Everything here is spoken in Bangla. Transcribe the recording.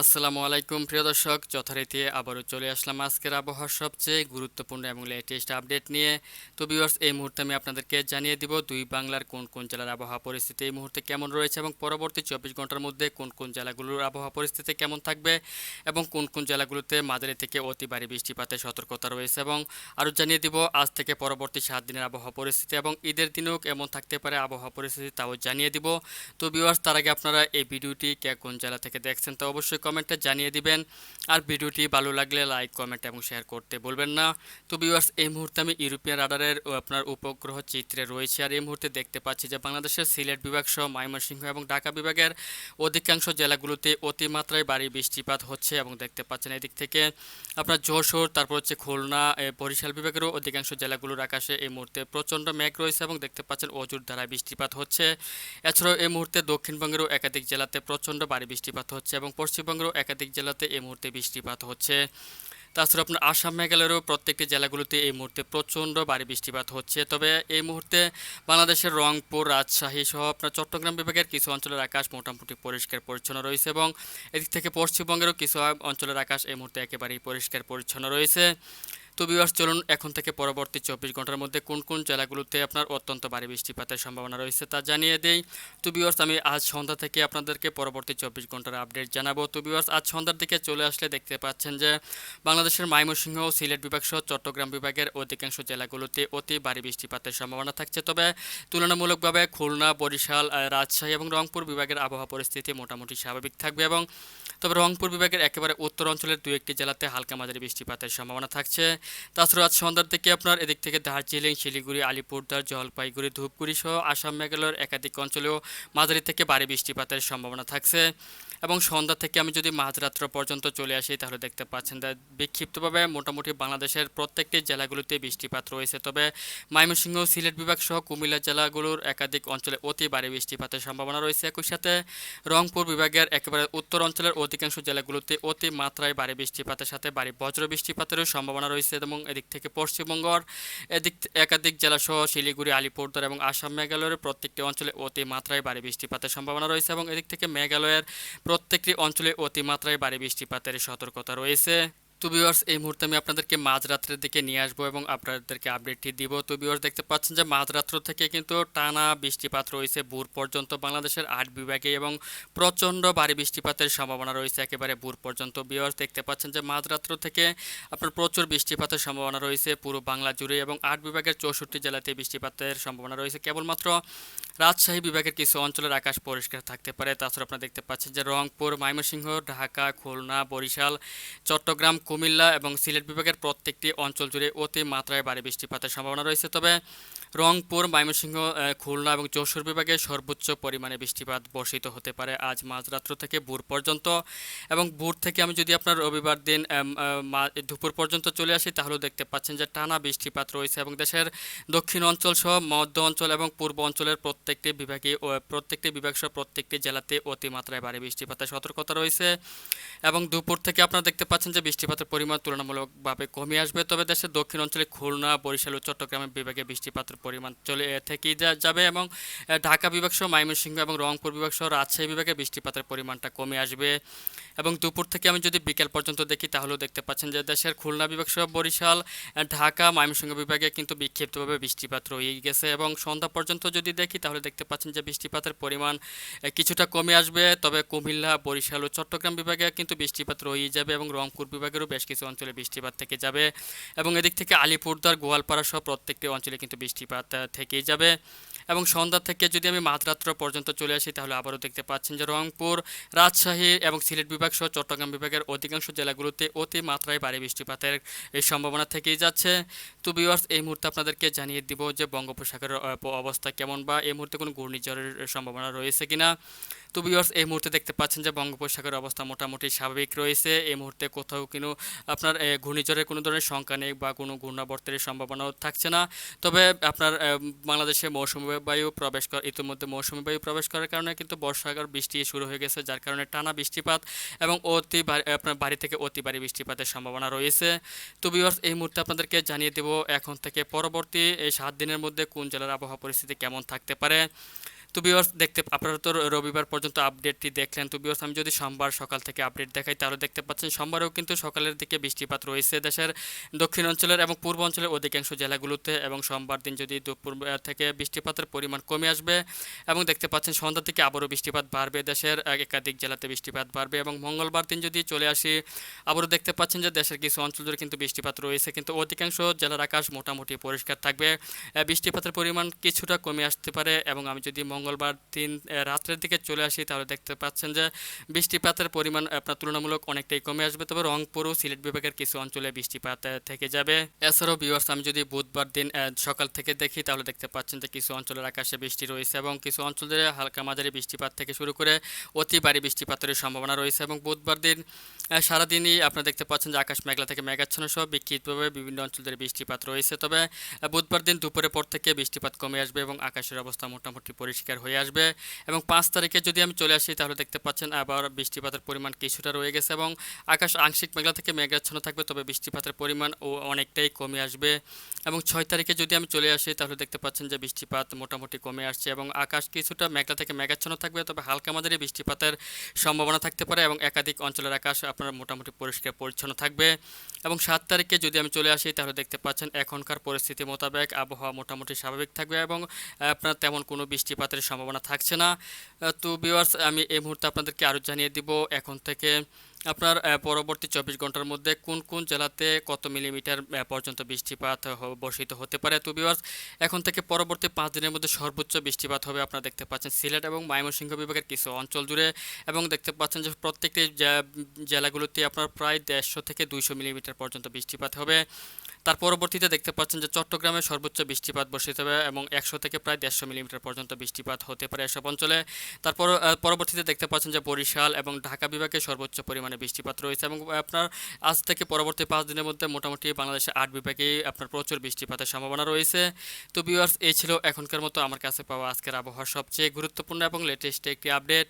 আসসালামু আলাইকুম, প্রিয় দর্শক। যথারীতি আবারও চলে আসলাম আজকের আবহাওয়ার সবচেয়ে গুরুত্বপূর্ণ এবং লেটেস্ট আপডেট নিয়ে। তো ভিউয়ার্স এই মুহূর্তে আমি আপনাদেরকে জানিয়ে দিব দুই বাংলার কোন কোন জেলার আবহাওয়া পরিস্থিতি এই মুহূর্তে কেমন রয়েছে এবং পরবর্তী চব্বিশ ঘণ্টার মধ্যে কোন কোন জেলাগুলোর আবহাওয়া পরিস্থিতি কেমন থাকবে এবং কোন কোন জেলাগুলোতে মাঝারি থেকে অতি ভারী বৃষ্টিপাতের সতর্কতা রয়েছে এবং আরও জানিয়ে দিব আজ থেকে পরবর্তী সাত দিনের আবহাওয়া পরিস্থিতি এবং ঈদের দিনেও কেমন থাকতে পারে আবহাওয়া পরিস্থিতি তাও জানিয়ে দিব। তো ভিউয়ার্স তার আগে আপনারা এই ভিডিওটি কে কোন জেলা থেকে দেখছেন তো অবশ্যই কমেন্টে জানিয়ে দিবেন। আর ভিডিওটি ভালো লাগলে লাইক, কমেন্ট এবং শেয়ার করতে বলবেন না। তো ভিউয়ার্স এই মুহূর্তে আমি ইউরোপিয়ান রাডারের আপনার উপগ্রহ চিত্রে রয়েছে। আর এই মুহূর্তে দেখতে পাচ্ছি যে বাংলাদেশের সিলেট বিভাগ সহ ময়মনসিংহ এবং ঢাকা বিভাগের অধিকাংশ জেলাগুলোতে অতিমাত্রায় ভারী বৃষ্টিপাত হচ্ছে এবং দেখতে পাচ্ছেন এদিক থেকে আপনার যশোর, তারপর হচ্ছে খুলনা বরিশাল বিভাগেরও অধিকাংশ জেলাগুলোর আকাশে এই মুহূর্তে প্রচণ্ড মেঘ রয়েছে এবং দেখতে পাচ্ছেন অজুর ধারায় বৃষ্টিপাত হচ্ছে। এছাড়াও এই মুহূর্তে দক্ষিণবঙ্গেরও একাধিক জেলাতে প্রচণ্ড ভারী বৃষ্টিপাত হচ্ছে এবং পশ্চিমবঙ্গেরও একাধিক জেলাতে এই মুহূর্তে বৃষ্টিপাত হচ্ছে। তাছাড়া আপনার আসাম, মেঘালয়েরও প্রত্যেকটি জেলাগুলোতে এই মুহূর্তে প্রচণ্ড ভারী বৃষ্টিপাত হচ্ছে। তবে এই মুহূর্তে বাংলাদেশের রংপুর, রাজশাহী সহ আপনার চট্টগ্রাম বিভাগের কিছু অঞ্চলের আকাশ মোটামুটি পরিষ্কার পরিচ্ছন্ন রয়েছে এবং এদিক থেকে পশ্চিমবঙ্গেরও কিছু অঞ্চলের আকাশ এই মুহূর্তে একেবারেই পরিষ্কার পরিচ্ছন্ন রয়েছে। তো বিবাস চলুন এখন থেকে পরবর্তী চব্বিশ ঘণ্টার মধ্যে কোন কোন জেলাগুলোতে আপনার অত্যন্ত ভারী বৃষ্টিপাতের সম্ভাবনা রয়েছে তা জানিয়ে দেই। তো বিবাস আমি আজ সন্ধ্যা থেকে আপনাদেরকে পরবর্তী চব্বিশ ঘণ্টার আপডেট জানাব। তো বিবাস আজ সন্ধ্যার দিকে চলে আসলে দেখতে পাচ্ছেন যে বাংলাদেশের ময়মনসিংহ, সিলেট বিভাগ সহ চট্টগ্রাম বিভাগের অধিকাংশ জেলাগুলোতে অতি ভারী বৃষ্টিপাতের সম্ভাবনা থাকছে। তবে তুলনামূলকভাবে খুলনা, বরিশাল রাজশাহী এবং রংপুর বিভাগের আবহাওয়া পরিস্থিতি মোটামুটি স্বাভাবিক থাকবে এবং তবে রংপুর বিভাগের একেবারে উত্তর অঞ্চলের দু একটি জেলাতে হালকা মাঝারি বৃষ্টিপাতের সম্ভাবনা থাকছে। তাছাড়া আজ সন্ধ্যার থেকে আপনার এদিক থেকে দার্জিলিং, শিলিগুড়ি আলিপুরদার জলপাইগুড়ি, ধূপগুড়ি সহ আসাম, মেঘালয়ের একাধিক অঞ্চলেও মাঝারি থেকে ভারী বৃষ্টিপাতের সম্ভাবনা থাকছে। এবং সন্ধ্যা থেকে আমি যদি মাঝরাত্র পর্যন্ত চলে আসি, তাহলে দেখতে পাচ্ছেন বিক্ষিপ্তভাবে মোটামুটি বাংলাদেশের প্রত্যেকটি জেলাগুলোতে বৃষ্টিপাত রয়েছে। তবে ময়মনসিংহ, সিলেট বিভাগ সহ কুমিল্লা জেলাগুলোর একাধিক অঞ্চলে অতি ভারী বৃষ্টিপাতের সম্ভাবনা রয়েছে একই সাথে। রংপুর বিভাগের একেবারে উত্তর অঞ্চলের অধিকাংশ জেলাগুলোতে অতি মাত্রায় ভারী বৃষ্টিপাতের সাথে ভারী বজ্র বৃষ্টিপাতেরও সম্ভাবনা রয়েছে। এবং এদিক থেকে পশ্চিমবঙ্গর, এদিক একাধিক জেলা সহ শিলিগুড়ি আলিপুরদার এবং আসাম মেঘালয়ের প্রত্যেকটি অঞ্চলে অতি মাত্রায় ভারী বৃষ্টিপাতের সম্ভাবনা রয়েছে এবং এদিক থেকে মেঘালয়ের প্রত্যেকটি অঞ্চলে অতিমাত্রায় ভারী বৃষ্টিপাতের সতর্কতা রয়েছে। তো ভিউয়ার্স এই মুহূর্তে আমি আপনাদেরকে মাঝরাত্রের দিকে নিয়ে আসব এবং আপনাদেরকে আপডেটটি দিব। তো ভিউয়ার্স দেখতে পাচ্ছেন যে মাঝরাত্র থেকে কিন্তু টানা বৃষ্টিপাত রয়েছে। ভোর পর্যন্ত বাংলাদেশের আট বিভাগে এবং প্রচণ্ড ভারী বৃষ্টিপাতের সম্ভাবনা রয়েছে একেবারে ভোর পর্যন্ত। ভিউয়ার্স দেখতে পাচ্ছেন যে মাঝরাত্র থেকে আপনার প্রচুর বৃষ্টিপাতের সম্ভাবনা রয়েছে পুরো বাংলা জুড়ে এবং আট বিভাগের চৌষট্টি জেলাতে বৃষ্টিপাতের সম্ভাবনা রয়েছে। কেবলমাত্র রাজশাহী বিভাগের কিছু অঞ্চলের আকাশ পরিষ্কার থাকতে পারে। তাছাড়া আপনারা দেখতে পাচ্ছেন যে রংপুর, ময়মনসিংহ, ঢাকা, খুলনা, বরিশাল, চট্টগ্রাম কুমিল্লা এবং সিলেট বিভাগের প্রত্যেকটি অঞ্চল জুড়ে অতি মাত্রায় ভারী বৃষ্টিপাতের সম্ভাবনা রয়েছে। তবে রংপুর, ময়মনসিংহ খুলনা এবং যশোর বিভাগে সর্বোচ্চ পরিমাণে বৃষ্টিপাত বর্ষিত হতে পারে আজ মাঝরাত্র থেকে ভোর পর্যন্ত। এবং ভোর থেকে আমি যদি আপনার রবিবার দিন দুপুর পর্যন্ত চলে আসি, তাহলেও দেখতে পাচ্ছেন যে টানা বৃষ্টিপাত রয়েছে এবং দেশের দক্ষিণ অঞ্চল সহ মধ্য অঞ্চল এবং পূর্ব অঞ্চলের প্রত্যেকটি বিভাগে প্রত্যেকটি বিভাগ সহ প্রত্যেকটি জেলাতে অতিমাত্রায় ভারী বৃষ্টিপাতের সতর্কতা রয়েছে। এবং দুপুর থেকে আপনারা দেখতে পাচ্ছেন যে বৃষ্টিপাতের পরিমাণ তুলনামূলকভাবে কমে আসবে। তবে দেশের দক্ষিণ অঞ্চলে খুলনা, বরিশাল ও চট্টগ্রামের বিভাগে বৃষ্টিপাতের পরিমাণ চলে থেকেই যাবে এবং ঢাকা বিভাগ সহ ময়মনসিংহ এবং রংপুর বিভাগ সহ রাজশাহী বিভাগে বৃষ্টিপাতের পরিমাণটা কমে আসবে। এবং দুপুর থেকে আমি যদি বিকেল পর্যন্ত দেখি, তাহলেও দেখতে পাচ্ছেন যে দেশের খুলনা বিভাগ সহ বরিশাল ঢাকা, ময়মনসিংহ বিভাগে কিন্তু বিক্ষিপ্তভাবে বৃষ্টিপাত রয়েই গেছে। এবং সন্ধ্যা পর্যন্ত যদি দেখি, তাহলে দেখতে পাচ্ছেন যে বৃষ্টিপাতের পরিমাণ কিছুটা কমে আসবে। তবে কুমিল্লা, বরিশাল ও চট্টগ্রাম বিভাগে কিন্তু বৃষ্টিপাত রয়েই যাবে এবং রংপুর বিভাগেরও বেশ কিছু অঞ্চলে বৃষ্টিপাত থেকে যাবে। এবং এদিক থেকে আলিপুরদার গোয়ালপাড়া সহ প্রত্যেকটি অঞ্চলে কিন্তু বৃষ্টিপাত আহ, থেকেই যাবে। এবং সন্ধ্যা থেকে যদি আমি মাঝরাত্র পর্যন্ত চলে আসি তাহলে আবারও দেখতে পাচ্ছেন যে রংপুর রাজশাহী এবং সিলেট বিভাগ সহ চট্টগ্রাম বিভাগের অধিকাংশ জেলাগুলোতে অতি মাত্রায় ভারী বৃষ্টিপাতের এই সম্ভাবনা থেকেই যাচ্ছে। তো ভিউয়ার্স এই মুহূর্তে আপনাদেরকে জানিয়ে দিব যে বঙ্গোপসাগরের অবস্থা কেমন বা এই মুহূর্তে কোনো ঘূর্ণিঝড়ের সম্ভাবনা রয়েছে কিনা? তো ভিউয়ার্স এই মুহূর্তে দেখতে পাচ্ছেন যে বঙ্গোপসাগরের অবস্থা মোটামুটি স্বাভাবিক রয়েছে। এই মুহূর্তে কোথাও কোনো আপনার ঘূর্ণিঝড়ের কোনো ধরনের সংখ্যা নেই বা কোনো ঘূর্ণাবর্তের সম্ভাবনাও থাকছে না। তবে আপনার বাংলাদেশে মৌসুমী বায়ু প্রবেশ করে, ইতিমধ্যে মৌসুমী বায়ু প্রবেশ করার কারণে কিন্তু বর্ষাকাল বৃষ্টি শুরু হয়ে গেছে, যার কারণে টানা বৃষ্টিপাত এবং অতি আপনার বাড়ি থেকে অতি ভারী বৃষ্টিপাতের সম্ভাবনা রয়েছে। তো বিভার্স এই মুহূর্তে আপনাদেরকে জানিয়ে দেব এখন থেকে পরবর্তী, এই সাত দিনের মধ্যে কোন জেলার আবহাওয়া পরিস্থিতি কেমন থাকতে পারে। তো বিওর্স দেখতে আপনারা তো রবিবার পর্যন্ত আপডেটটি দেখলেন। তো বিওর্স আমি যদি সোমবার সকাল থেকে আপডেট দেখাই, তাহলে দেখতে পাচ্ছেন সোমবারেও কিন্তু সকালের দিকে বৃষ্টিপাত রয়েছে দেশের দক্ষিণ অঞ্চলের এবং পূর্ব অঞ্চলের অধিকাংশ জেলাগুলোতে এবং সোমবার দিন যদি দুপুর থেকে বৃষ্টিপাতের পরিমাণ কমে আসবে এবং দেখতে পাচ্ছেন সন্ধ্যা থেকে আবারও বৃষ্টিপাত বাড়বে দেশের একাধিক জেলাতে বৃষ্টিপাত বাড়বে এবং মঙ্গলবার দিন যদি চলে আসি, আবারও দেখতে পাচ্ছেন যে দেশের কিছু অঞ্চল জুড়ে কিন্তু বৃষ্টিপাত রয়েছে। কিন্তু অধিকাংশ জেলার আকাশ মোটামুটি পরিষ্কার থাকবে। বৃষ্টিপাতের পরিমাণ কিছুটা কমে আসতে পারে এবং আমি যদি মঙ্গলবার দিন রাত্রের দিকে চলে আসি, তাহলে দেখতে পাচ্ছেন যে বৃষ্টিপাতের পরিমাণ আপনার তুলনামূলক অনেকটাই কমে আসবে। তবে রংপুর ও সিলেট বিভাগের কিছু অঞ্চলে বৃষ্টিপাত থেকে যাবে। এছাড়াও ভিউয়ার্স আমি যদি বুধবার দিন সকাল থেকে দেখি, তাহলে দেখতে পাচ্ছেন যে কিছু অঞ্চলের আকাশে বৃষ্টি রয়েছে এবং কিছু অঞ্চলে হালকা মাঝারি বৃষ্টিপাত থেকে শুরু করে অতি ভারী বৃষ্টিপাতের সম্ভাবনা রয়েছে এবং বুধবার দিন সারাদিনই আপনারা দেখতে পাচ্ছেন যে আকাশ মেঘলা থেকে মেঘাচ্ছন্ন সহ বিক্ষিপ্তভাবে বিভিন্ন অঞ্চলের বৃষ্টিপাত রয়েছে। তবে বুধবার দিন দুপুরের পর থেকে বৃষ্টিপাত কমে আসবে এবং আকাশের অবস্থা মোটামুটি পরিষ্কার। হয়ে আসবে। এবং পাঁচ তারিখে যদি আমি চলে আসি, তাহলে দেখতে পাচ্ছেন আবার বৃষ্টিপাতের পরিমাণ কিছুটা রয়ে গেছে এবং আকাশ আংশিক মেঘলা থেকে মেঘাচ্ছন্ন থাকবে, তবে বৃষ্টিপাতের পরিমাণ ও অনেকটাই কমে আসবে। এবং ছয় তারিখে যদি আমি চলে আসি, তাহলে দেখতে পাচ্ছেন যে বৃষ্টিপাত মোটামুটি কমে আসছে এবং আকাশ কিছুটা মেঘলা থেকে মেঘাচ্ছন্ন থাকবে, তবে হালকা মাঝারি বৃষ্টিপাতের সম্ভাবনা থাকতে পারে এবং একাধিক অঞ্চলের আকাশ আপনার মোটামুটি পরিষ্কার পরিচ্ছন্ন থাকবে। এবং সাত তারিখে যদি আমি চলে আসি, তাহলে দেখতে পাচ্ছেন এখনকার পরিস্থিতি মোতাবেক আবহাওয়া মোটামুটি স্বাভাবিক থাকবে এবং আপনার তেমন কোনো বৃষ্টিপাতের সম্ভাবনা থাকছে না। তো ভিউয়ার্স আমি এই মুহূর্তে আপনাদেরকে আরও জানিয়ে দিব, এখন থেকে আপনার পরবর্তী চব্বিশ ঘণ্টার মধ্যে কোন কোন জেলাতে কত মিলিমিটার পর্যন্ত বৃষ্টিপাত বর্ষিত হতে পারে? তো ভিউয়ার্স এখন থেকে পরবর্তী পাঁচ দিনের মধ্যে সর্বোচ্চ বৃষ্টিপাত হবে আপনারা দেখতে পাচ্ছেন সিলেট এবং ময়মনসিংহ বিভাগের কিছু অঞ্চল জুড়ে। এবং দেখতে পাচ্ছেন যে প্রত্যেকটি জেলাগুলোতে আপনার প্রায় দেড়শো থেকে দুইশো মিলিমিটার পর্যন্ত বৃষ্টিপাত হবে। তার পরবর্তীতে দেখতে পাচ্ছেন যে চট্টগ্রামে সর্বোচ্চ বৃষ্টিপাত বর্ষিত হবে এবং একশো থেকে প্রায় দেড়শো মিলিমিটার পর্যন্ত বৃষ্টিপাত হতে পারে এসব অঞ্চলে। তারপর পরবর্তীতে দেখতে পাচ্ছেন যে বরিশাল এবং ঢাকা বিভাগে সর্বোচ্চ পরিমাণে বৃষ্টিপাত রয়েছে এবং আপনার আজ থেকে পরবর্তী পাঁচ দিনের মধ্যে মোটামুটি বাংলাদেশে আট বিভাগেই আপনার প্রচুর বৃষ্টিপাতের সম্ভাবনা রয়েছে। তো ভিউয়ার্স এই ছিল এখনকার মতো। আমার কাছে পাওয়া আজকের আবহাওয়ার সবচেয়ে গুরুত্বপূর্ণ এবং লেটেস্ট একটি আপডেট